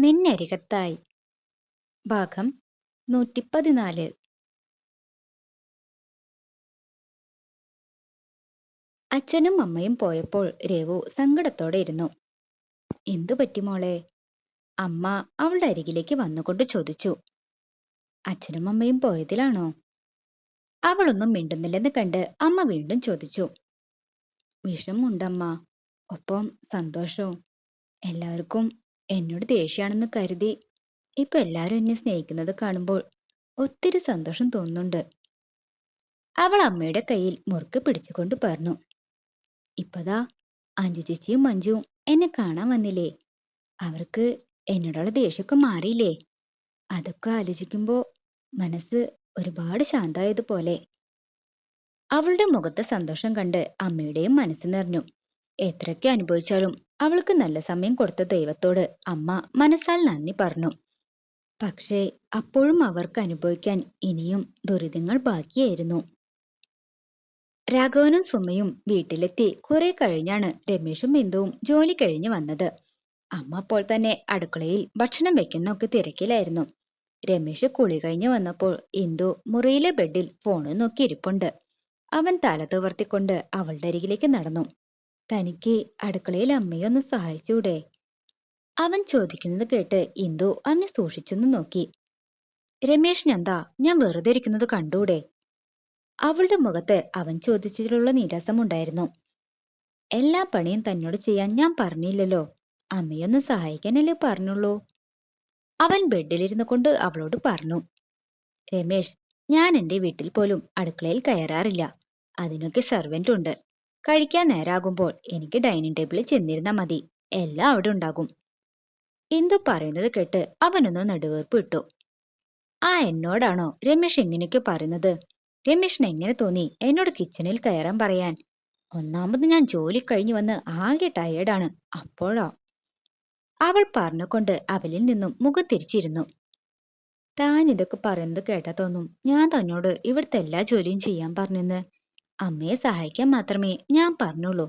നിന്നരികത്തായി. ഭാഗം നൂറ്റിപ്പതിനാല്. അച്ഛനും അമ്മയും പോയപ്പോൾ രേവു സങ്കടത്തോടെ ഇരുന്നു. എന്തു പറ്റി മോളെ? അമ്മ അവളുടെ അരികിലേക്ക് വന്നുകൊണ്ട് ചോദിച്ചു. അച്ഛനും അമ്മയും പോയതിലാണോ? അവളൊന്നും മിണ്ടുന്നില്ലെന്ന് കണ്ട് അമ്മ വീണ്ടും ചോദിച്ചു. വിഷമുണ്ടമ്മ ഒപ്പം സന്തോഷവും. എല്ലാവർക്കും എന്നോട് ദേഷ്യാണെന്ന് കരുതി. ഇപ്പൊ എല്ലാരും എന്നെ സ്നേഹിക്കുന്നത് കാണുമ്പോൾ ഒത്തിരി സന്തോഷം തോന്നുന്നുണ്ട്. അവൾ അമ്മയുടെ കയ്യിൽ മുറുക്ക് പിടിച്ചുകൊണ്ട് പറഞ്ഞു. ഇപ്പതാ അഞ്ചു ചേച്ചിയും മഞ്ജുവും എന്നെ കാണാൻ വന്നില്ലേ? അവർക്ക് എന്നോടുള്ള ദേഷ്യമൊക്കെ മാറിയില്ലേ? അതൊക്കെ ആലോചിക്കുമ്പോൾ മനസ്സ് ഒരുപാട് ശാന്തായതുപോലെ അവളുടെ മുഖത്തെ സന്തോഷം കണ്ട് അമ്മയുടെയും മനസ്സ് നിറഞ്ഞു. എത്രയൊക്കെ അനുഭവിച്ചാലും അവൾക്ക് നല്ല സമയം കൊടുത്ത ദൈവത്തോട് അമ്മ മനസ്സാൽ നന്ദി പറഞ്ഞു. പക്ഷേ അപ്പോഴും അവർക്ക് അനുഭവിക്കാൻ ഇനിയും ദുരിതങ്ങൾ ബാക്കിയായിരുന്നു. രാഘവനും സുമയും വീട്ടിലെത്തി. കുറെ കഴിഞ്ഞാണ് രമേശും ബിന്ദുവും ജോലി കഴിഞ്ഞു വന്നത്. അമ്മ അപ്പോൾ തന്നെ അടുക്കളയിൽ ഭക്ഷണം വെക്കുന്നൊക്കെ തിരക്കിലായിരുന്നു. രമേശ് കുളി കഴിഞ്ഞു വന്നപ്പോൾ ഇന്ദു മുറിയിലെ ബെഡിൽ ഫോണ് നോക്കി ഇരിപ്പുണ്ട് അവൻ തല തുവർത്തിക്കൊണ്ട് അവളുടെ അരികിലേക്ക് നടന്നു. തനിക്ക് അടുക്കളയിൽ അമ്മയെ ഒന്ന് സഹായിച്ചൂടെ അവൻ ചോദിക്കുന്നത് കേട്ട് ഇന്ദു അവനെ സൂക്ഷിച്ചൊന്ന് നോക്കി. രമേശ് എന്താ? ഞാൻ വെറുതെ ഇരിക്കുന്നത് കണ്ടൂടെ? അവളുടെ മുഖത്ത് അവൻ ചോദിച്ചതിലുള്ള നിരാസമുണ്ടായിരുന്നു എല്ലാ പണിയും തന്നോട് ചെയ്യാൻ ഞാൻ പറഞ്ഞില്ലല്ലോ. അമ്മയൊന്ന് സഹായിക്കാനല്ലേ പറഞ്ഞുള്ളൂ? അവൻ ബെഡിലിരുന്നു കൊണ്ട് അവളോട് പറഞ്ഞു. രമേശ് ഞാൻ എന്റെ വീട്ടിൽ പോലും അടുക്കളയിൽ കയറാറില്ല. അതിനൊക്കെ സെർവന്റ് ഉണ്ട്. കഴിക്കാൻ നേരാകുമ്പോൾ എനിക്ക് ഡൈനിങ് ടേബിളിൽ ചെന്നിരുന്നാൽ മതി. എല്ലാം അവിടെ ഉണ്ടാകും. ഇന്ദു പറയുന്നത് കേട്ട് അവനൊന്ന് നടുവേർപ്പ് ഇട്ടു. ആ എന്നോടാണോ രമേശ് എങ്ങനെയൊക്കെ പറയുന്നത്? രമേശിന് എങ്ങനെ തോന്നി എന്നോട് കിച്ചണിൽ കയറാൻ പറയാൻ? ഒന്നാമത് ഞാൻ ജോലി കഴിഞ്ഞു വന്ന് ആകെ ടയേർഡാണ് അപ്പോഴോ? അവൾ പറഞ്ഞുകൊണ്ട് അവലിൽ നിന്നും മുഖം തിരിച്ചിരുന്നു. താൻ ഇതൊക്കെ പറയുന്നത് കേട്ടാ തോന്നും. ഞാൻ തന്നോട് ഇവിടുത്തെ എല്ലാ ജോലിയും ചെയ്യാൻ പറഞ്ഞെന്ന്. അമ്മയെ സഹായിക്കാൻ മാത്രമേ ഞാൻ പറഞ്ഞുള്ളൂ.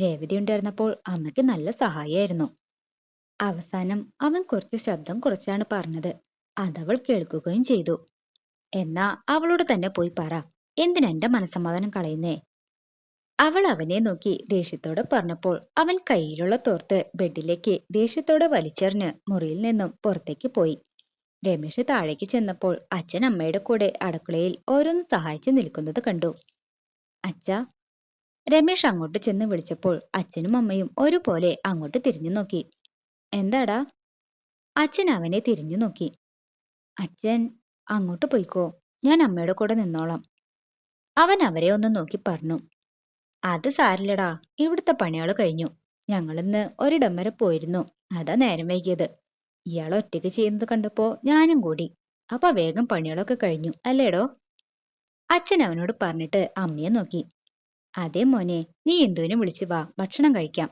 രേവതി ഉണ്ടായിരുന്നപ്പോൾ അമ്മയ്ക്ക് നല്ല സഹായമായിരുന്നു അവസാനം അവൻ കുറച്ച് ശബ്ദം കുറച്ചാണ് പറഞ്ഞത്. അതവൾ കേൾക്കുകയും ചെയ്തു. എന്നാ അവളോട് തന്നെ പോയി പറ. എന്തിനെ മനസ്സമാധാനം കളയുന്നേ? അവൾ അവനെ നോക്കി ദേഷ്യത്തോടെ പറഞ്ഞപ്പോൾ അവൻ കയ്യിലുള്ള തോർത്ത് ബെഡിലേക്ക് ദേഷ്യത്തോടെ വലിച്ചെറിഞ്ഞ് മുറിയിൽ നിന്നും പുറത്തേക്ക് പോയി. രമേശ് താഴേക്ക് ചെന്നപ്പോൾ അച്ഛൻ അമ്മയുടെ കൂടെ അടുക്കളയിൽ ഓരോന്ന് സഹായിച്ചു നിൽക്കുന്നത് കണ്ടു. അച്ഛ. രമേശ് അങ്ങോട്ട് ചെന്ന് വിളിച്ചപ്പോൾ അച്ഛനും അമ്മയും ഒരുപോലെ അങ്ങോട്ട് തിരിഞ്ഞു നോക്കി. എന്താടാ? അച്ഛൻ അവനെ തിരിഞ്ഞു നോക്കി. അച്ഛൻ അങ്ങോട്ട് പോയിക്കോ. ഞാൻ അമ്മയുടെ കൂടെ നിന്നോളാം. അവൻ അവരെ ഒന്ന് നോക്കി പറഞ്ഞു. അത് സാരില്ലടാ. ഇവിടുത്തെ പണികൾ കഴിഞ്ഞു. ഞങ്ങളിന്ന് ഒരിടം വരെ പോയിരുന്നു. അതാ നേരം വൈകിയത്. ഇയാൾ ഒറ്റയ്ക്ക് ചെയ്യുന്നത് കണ്ടപ്പോ ഞാനും കൂടി. അപ്പൊ വേഗം പണികളൊക്കെ കഴിഞ്ഞു. അല്ലേടോ? അച്ഛൻ അവനോട് പറഞ്ഞിട്ട് അമ്മയെ നോക്കി. അതേ മോനെ നീ ഇന്ദുവിനെ വിളിച്ചു വാ ഭക്ഷണം കഴിക്കാം.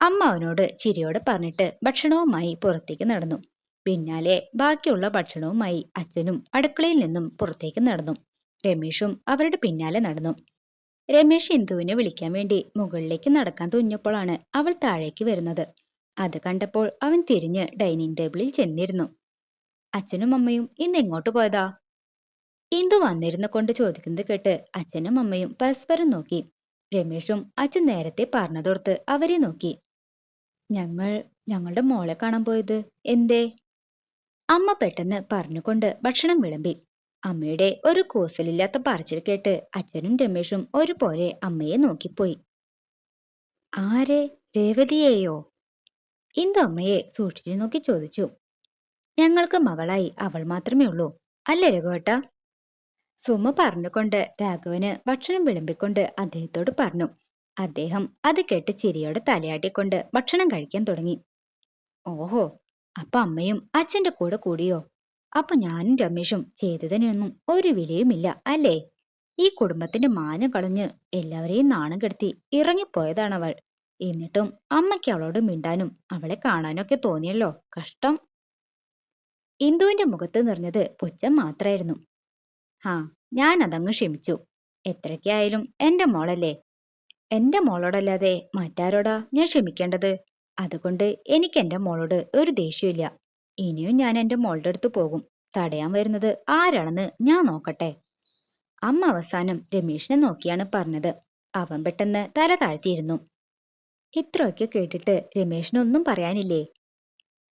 അമ്മ അവനോട് ചിരിയോട് പറഞ്ഞിട്ട് ഭക്ഷണവുമായി പുറത്തേക്ക് നടന്നു. പിന്നാലെ ബാക്കിയുള്ള ഭക്ഷണവുമായി അച്ഛനും അടുക്കളയിൽ നിന്നും പുറത്തേക്ക് നടന്നു. രമേഷും അവരുടെ പിന്നാലെ നടന്നു. രമേഷ് ഇന്ദുവിനെ വിളിക്കാൻ വേണ്ടി മുകളിലേക്ക് നടക്കാൻ തുഞ്ഞപ്പോഴാണ് അവൾ താഴേക്ക് വരുന്നത്. അത് കണ്ടപ്പോൾ അവൻ തിരിഞ്ഞ് ഡൈനിങ് ടേബിളിൽ ചെന്നിരുന്നു. അച്ഛനും അമ്മയും ഇന്ന് എങ്ങോട്ട് പോയതാ? ഇന്ദു വന്നിരുന്നു കൊണ്ട് ചോദിക്കുന്നത് കേട്ട് അച്ഛനും അമ്മയും പരസ്പരം നോക്കി. രമേഷും അച്ഛൻ നേരത്തെ പറഞ്ഞതോർത്ത് അവരെ നോക്കി. ഞങ്ങൾ ഞങ്ങളുടെ മോളെ കാണാൻ പോയത് എന്തേ? അമ്മ പെട്ടെന്ന് പറഞ്ഞുകൊണ്ട് ഭക്ഷണം വിളമ്പി. അമ്മയുടെ ഒരു കൂസലില്ലാത്ത പറച്ചിൽ കേട്ട് അച്ഛനും രമേഷും ഒരുപോലെ അമ്മയെ നോക്കിപ്പോയി. ആരെ? രേവതിയെയോ? ഇന്ദു അമ്മയെ സൂക്ഷിച്ചു നോക്കി ചോദിച്ചു. ഞങ്ങൾക്ക് മകളായി അവൾ മാത്രമേ ഉള്ളൂ. അല്ലേ രഘുവേട്ട? സുമ പറഞ്ഞുകൊണ്ട് രാഘവന് ഭക്ഷണം വിളമ്പിക്കൊണ്ട് അദ്ദേഹത്തോട് പറഞ്ഞു അദ്ദേഹം അത് കേട്ട് ചിരിയോടെ തലയാട്ടിക്കൊണ്ട് ഭക്ഷണം കഴിക്കാൻ തുടങ്ങി. ഓഹോ അപ്പൊ അമ്മയും അച്ഛന്റെ കൂടെ കൂടിയോ? അപ്പൊ ഞാനും രമേഷും ചെയ്തതിനൊന്നും ഒരു വിലയുമില്ല അല്ലേ? ഈ കുടുംബത്തിന്റെ മാനം കളഞ്ഞ് എല്ലാവരെയും നാണം കെടുത്തി അവൾ എന്നിട്ടും അമ്മയ്ക്ക് അവളോട് മിണ്ടാനും അവളെ കാണാനൊക്കെ തോന്നിയല്ലോ കഷ്ടം. ഇന്ദുവിന്റെ മുഖത്ത് നിറഞ്ഞത് പുച്ഛം മാത്രായിരുന്നു. ഹാ ഞാൻ അതങ്ങ് ക്ഷമിച്ചു. എത്രയ്ക്കായാലും എന്റെ മോളല്ലേ? എന്റെ മോളോടല്ലാതെ മറ്റാരോടാ ഞാൻ ക്ഷമിക്കേണ്ടത്? അതുകൊണ്ട് എനിക്ക് എന്റെ മോളോട് ഒരു ദേഷ്യമില്ല ഇനിയും ഞാൻ എന്റെ മോളുടെ അടുത്ത് പോകും. തടയാൻ വരുന്നത് ആരാണെന്ന് ഞാൻ നോക്കട്ടെ. അമ്മ അവസാനം രമേശിനെ നോക്കിയാണ് പറഞ്ഞത്. അവൻ പെട്ടെന്ന് തല താഴ്ത്തിയിരുന്നു. ഇത്രയൊക്കെ കേട്ടിട്ട് രമേശിനൊന്നും പറയാനില്ലേ?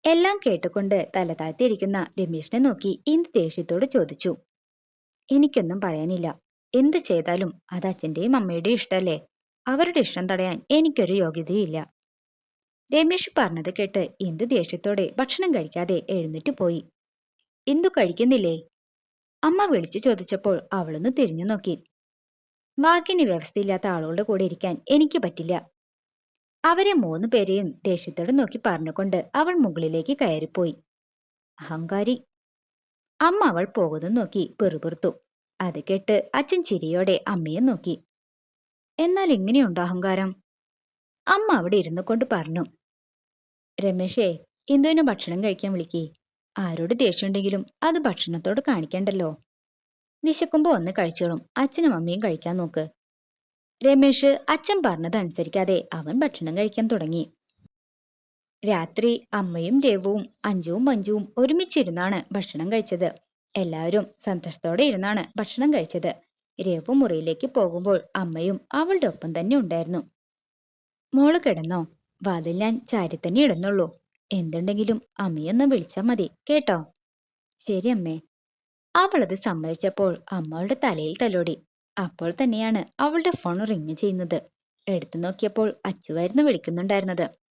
എല്ലാം കേട്ടുകൊണ്ട് തല താഴ്ത്തിയിരിക്കുന്ന രമേശിനെ നോക്കി ഇന്ദു ദേഷ്യത്തോട് ചോദിച്ചു. എനിക്കൊന്നും പറയാനില്ല. എന്ത് ചെയ്താലും അത് അച്ഛന്റെയും അമ്മയുടെയും ഇഷ്ടമല്ലേ അവരുടെ ഇഷ്ടം തടയാൻ എനിക്കൊരു യോഗ്യതയില്ല. രമേശ് പറഞ്ഞത് കേട്ട് ഇന്ദു ദേഷ്യത്തോടെ ഭക്ഷണം കഴിക്കാതെ എഴുന്നേറ്റ് പോയി. ഇന്ദു കഴിക്കുന്നില്ലേ? അമ്മ വിളിച്ചു ചോദിച്ചപ്പോൾ അവളൊന്ന് തിരിഞ്ഞു നോക്കി. വാക്കിന് വ്യവസ്ഥയില്ലാത്ത ആളുകളുടെ കൂടെ ഇരിക്കാൻ എനിക്ക് പറ്റില്ല. അവരെ മൂന്ന് പേരെയും ദേഷ്യത്തോടെ നോക്കി പറഞ്ഞുകൊണ്ട് അവൾ മുകളിലേക്ക് കയറിപ്പോയി. അഹങ്കാരി അമ്മ അവൾ പോകുന്നത് നോക്കി പെറുപെറുത്തു. അത് കേട്ട് അച്ഛൻ ചിരിയോടെ അമ്മയെ നോക്കി. എന്നാൽ എങ്ങനെയുണ്ടോ അഹങ്കാരം? അമ്മ അവിടെ ഇരുന്നു കൊണ്ട് പറഞ്ഞു. രമേശേ ഇന്ദുവിന് ഭക്ഷണം കഴിക്കാൻ വിളിക്കേ? ആരോട് ദേഷ്യമുണ്ടെങ്കിലും അത് ഭക്ഷണത്തോട് കാണിക്കണ്ടല്ലോ. വിശക്കുമ്പോ ഒന്ന് കഴിച്ചോളും. അച്ഛനും അമ്മയും കഴിക്കാൻ നോക്ക്. രമേശ് അച്ഛൻ പറഞ്ഞതനുസരിക്കാതെ അവൻ ഭക്ഷണം കഴിക്കാൻ തുടങ്ങി. രാത്രി അമ്മയും രവുവും അഞ്ചുവും മഞ്ജുവും ഒരുമിച്ചിരുന്നാണ് ഭക്ഷണം കഴിച്ചത്. എല്ലാവരും സന്തോഷത്തോടെ ഇരുന്നാണ് ഭക്ഷണം കഴിച്ചത്. രവു മുറിയിലേക്ക് പോകുമ്പോൾ അമ്മയും അവളുടെ ഒപ്പം തന്നെ ഉണ്ടായിരുന്നു. മോൾ കിടന്നോ? വാതിൽ ഞാൻ ചാരി തന്നെ ഇടുന്നുള്ളൂ. എന്തുണ്ടെങ്കിലും അമ്മയൊന്ന് വിളിച്ചാൽ മതി കേട്ടോ? ശരി അമ്മേ. അവളത് സമ്മതിച്ചപ്പോൾ അമ്മളുടെ തലയിൽ തലോടി. അപ്പോൾ തന്നെയാണ് അവളുടെ ഫോൺ റിങ് ചെയ്യുന്നത്. എടുത്തു നോക്കിയപ്പോൾ അച്ചുവായിരുന്നു വിളിക്കുന്നുണ്ടായിരുന്നത്.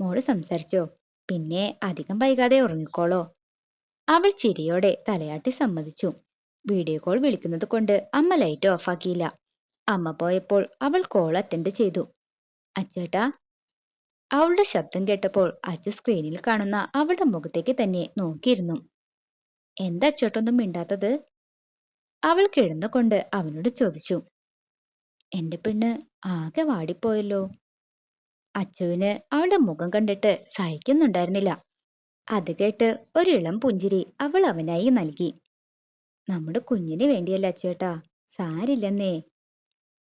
മോൾ സംസാരിച്ചോ? പിന്നെ അധികം വൈകാതെ ഉറങ്ങിക്കോളോ? അവൾ ചിരിയോടെ തലയാട്ടി സമ്മതിച്ചു. വീഡിയോ കോൾ വിളിക്കുന്നത് കൊണ്ട് അമ്മ ലൈറ്റ് ഓഫാക്കിയില്ല അമ്മ പോയപ്പോൾ അവൾ കോൾ അറ്റൻഡ് ചെയ്തു. അച്ചേട്ടാ. അവളുടെ ശബ്ദം കേട്ടപ്പോൾ അച്ചു സ്ക്രീനിൽ കാണുന്ന അവളുടെ മുഖത്തേക്ക് തന്നെ നോക്കിയിരുന്നു. എന്താ അച്ചോട്ടൊന്നും മിണ്ടാത്തത്? അവൾ കിടന്നുകൊണ്ട് അവനോട് ചോദിച്ചു. എന്റെ പെണ്ണ് ആകെ വാടിപ്പോയല്ലോ. അച്ചുവിന് അവളുടെ മുഖം കണ്ടിട്ട് സഹിക്കുന്നുണ്ടായിരുന്നില്ല. അത് കേട്ട് ഒരു ഇളം പുഞ്ചിരി അവൾ അവനായി നൽകി. നമ്മുടെ കുഞ്ഞിന് വേണ്ടിയല്ല അച്ചേട്ടാ സാരില്ലെന്നേ.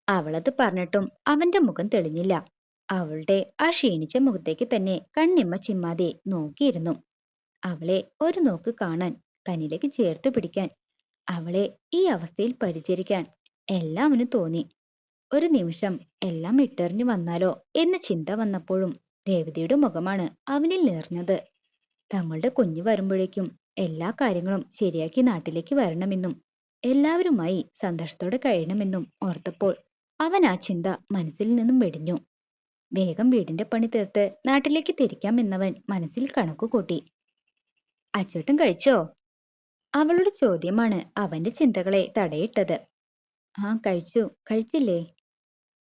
അവളത് പറഞ്ഞിട്ടും അവന്റെ മുഖം തെളിഞ്ഞില്ല. അവളുടെ ആ ക്ഷീണിച്ച മുഖത്തേക്ക് തന്നെ കണ്ണിമ്മ ചിമ്മാതെ നോക്കിയിരുന്നു. അവളെ ഒരു നോക്ക് കാണാൻ തന്നിലേക്ക് ചേർത്ത് പിടിക്കാൻ അവളെ ഈ അവസ്ഥയിൽ പരിചരിക്കാൻ എല്ലാം അവന് തോന്നി. ഒരു നിമിഷം എല്ലാം ഇട്ടെറിഞ്ഞു വന്നാലോ എന്ന ചിന്ത വന്നപ്പോഴും രേവതിയുടെ മുഖമാണ് അവനിൽ നിറഞ്ഞത്. തങ്ങളുടെ കുഞ്ഞു വരുമ്പോഴേക്കും എല്ലാ കാര്യങ്ങളും ശരിയാക്കി നാട്ടിലേക്ക് വരണമെന്നും എല്ലാവരുമായി സന്തോഷത്തോടെ കഴിയണമെന്നും ഓർത്തപ്പോൾ അവൻ ആ ചിന്ത മനസ്സിൽ നിന്നും വെടിഞ്ഞു. വേഗം വീടിന്റെ പണി തീർത്ത് നാട്ടിലേക്ക് തിരിക്കാമെന്നവൻ മനസ്സിൽ കണക്കുകൂട്ടി. അച്ചോട്ടൻ കഴിച്ചോ? അവളുടെ ചോദ്യമാണ് അവന്റെ ചിന്തകളെ തടയിട്ടത്. ആ കഴിച്ചു. കഴിച്ചില്ലേ?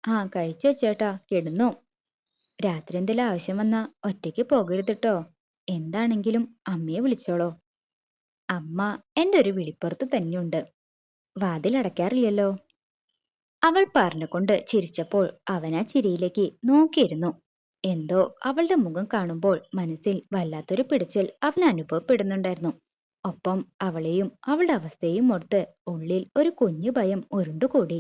ആ കഴിച്ചു ചേട്ടാ. കിടന്നു. രാത്രി എന്തെങ്കിലും ആവശ്യം വന്നാ ഒറ്റയ്ക്ക് പോകരുതിട്ടോ. എന്താണെങ്കിലും അമ്മയെ വിളിച്ചോളോ. അമ്മ എന്റെ ഒരു വിളിപ്പുറത്ത് തന്നെയുണ്ട്. വാതിൽ അടയ്ക്കാറില്ലല്ലോ. അവൾ പറഞ്ഞുകൊണ്ട് ചിരിച്ചപ്പോൾ അവൻ ആ ചിരിയിലേക്ക് നോക്കിയിരുന്നു. എന്തോ അവളുടെ മുഖം കാണുമ്പോൾ മനസ്സിൽ വല്ലാത്തൊരു പിടിച്ചൽ അവൻ അനുഭവപ്പെടുന്നുണ്ടായിരുന്നു. ഒപ്പം അവളെയും അവളുടെ അവസ്ഥയും ഓർത്ത് ഉള്ളിൽ ഒരു കുഞ്ഞു ഭയം ഉരുണ്ടുകൂടി.